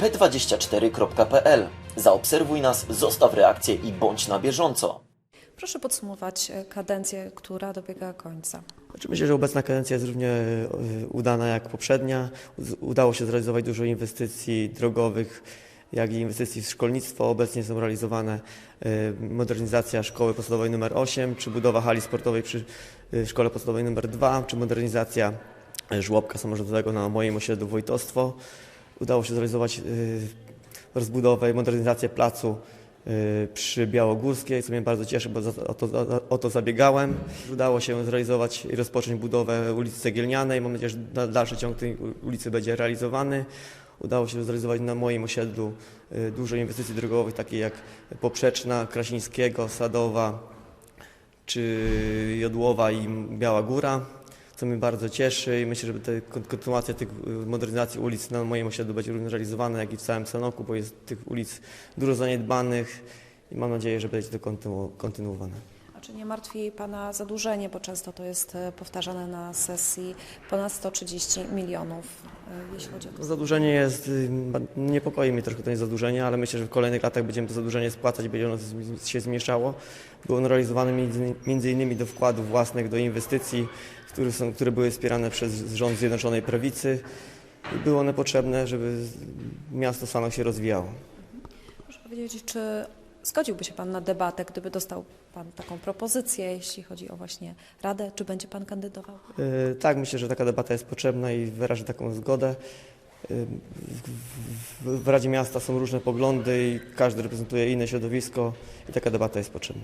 p24.pl. Zaobserwuj nas, zostaw reakcję i bądź na bieżąco. Proszę podsumować e, kadencję, która dobiega końca. Znaczy myślę, że obecna kadencja jest równie e, udana jak poprzednia. Udało się zrealizować dużo inwestycji drogowych, jak i inwestycji w szkolnictwo. Obecnie są realizowane e, modernizacja szkoły podstawowej nr 8, czy budowa hali sportowej przy szkole podstawowej nr 2, czy modernizacja żłobka samorządowego na moim osiedlu Wojtostwo. Udało się zrealizować e, rozbudowę i modernizację placu y, przy Białogórskiej, co mnie bardzo cieszy, bo o, to, o, to zabiegałem. Udało się zrealizować i rozpocząć budowę ulicy Cegielnianej. Mam nadzieję, że da- dalszy ciąg tej ulicy będzie realizowany. Udało się zrealizować na moim osiedlu y, dużo inwestycji drogowych, takie jak Poprzeczna, Krasińskiego, Sadowa, czy Jodłowa i Biała Góra, co mnie bardzo cieszy i myślę, że te, kon- kontynuacja tych y, modernizacji ulic na moim osiedlu będzie również realizowana, jak i w całym Sanoku, bo jest tych ulic dużo zaniedbanych i mam nadzieję, że będzie to kontynu- kontynuowane. Czy nie martwi Pana zadłużenie, bo często to jest e, powtarzane na sesji, ponad 130 milionów, e, jeśli chodzi o to. Zadłużenie jest, y, niepokoi mnie trochę to zadłużenie, ale myślę, że w kolejnych latach będziemy to zadłużenie spłacać, będzie ono się zmniejszało. Było ono realizowane innymi do wkładów własnych, do inwestycji, które, są, które były wspierane przez rząd Zjednoczonej Prawicy. Były one potrzebne, żeby miasto samo się rozwijało. Proszę powiedzieć, czy zgodziłby się Pan na debatę, gdyby dostał Pan taką propozycję, jeśli chodzi o właśnie Radę, czy będzie Pan kandydował? Y, Tak, myślę, że taka debata jest potrzebna i wyrażę taką zgodę. W, w, w Radzie Miasta są różne poglądy i każdy reprezentuje inne środowisko i taka debata jest potrzebna.